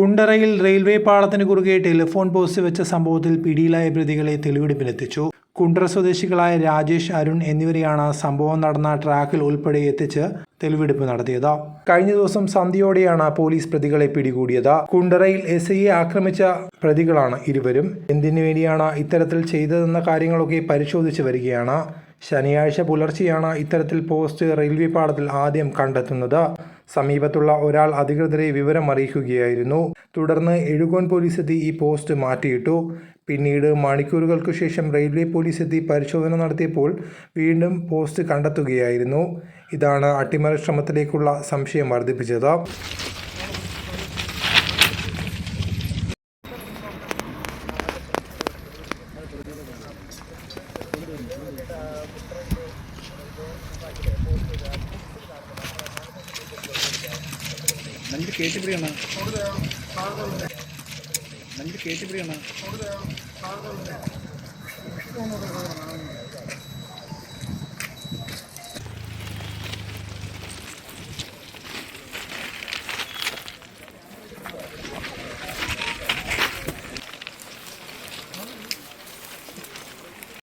കുണ്ടറയിൽ railway പാളത്തിന് കുറുകെ telephone post വെച്ച സംഭവത്തിൽ പിടിയിലായ പ്രതികളെ തെളിവെടുപ്പിലെത്തിച്ചു. കുണ്ടറ സ്വദേശികളായ രാജേഷ് അരുൺ എന്നിവരെയാണ് സംഭവം നടന്ന ട്രാക്കിൽ ഉൾപ്പെടെ എത്തിച്ച് തെളിവെടുപ്പ് നടത്തിയത്. കഴിഞ്ഞ ദിവസം സന്ധ്യയോടെയാണ് പോലീസ് പ്രതികളെ പിടികൂടിയത്. കുണ്ടറയിൽ എസ് ഐയെ ആക്രമിച്ച പ്രതികളാണ് ഇരുവരും. എന്തിനു വേണ്ടിയാണ് ഇത്തരത്തിൽ ചെയ്തതെന്ന കാര്യങ്ങളൊക്കെ പരിശോധിച്ച് വരികയാണ്. ശനിയാഴ്ച പുലർച്ചെയാണ് ഇത്തരത്തിൽ പോസ്റ്റ് റെയിൽവേ പാളത്തിൽ ആദ്യം കണ്ടെത്തുന്നത്. സമീപത്തുള്ള ഒരാൾ അധികൃതരെ വിവരം അറിയിക്കുകയായിരുന്നു തുടർന്ന് എഴുകോൺ പോലീസ് എത്തി ഈ പോസ്റ്റ് മാറ്റിയിട്ടു. പിന്നീട് മണിക്കൂറുകൾക്കു ശേഷം റെയിൽവേ പോലീസ് എത്തി പരിശോധന നടത്തിയപ്പോൾ വീണ്ടും പോസ്റ്റ് കണ്ടെത്തുകയായിരുന്നു. ഇതാണ് അട്ടിമറി ശ്രമത്തിലേക്കുള്ള സംശയം വർദ്ധിപ്പിച്ചത്. നന്ദി കേട്ടി പ്രിയാണ് നന്ദി കേട്ടി പ്രിയാണ്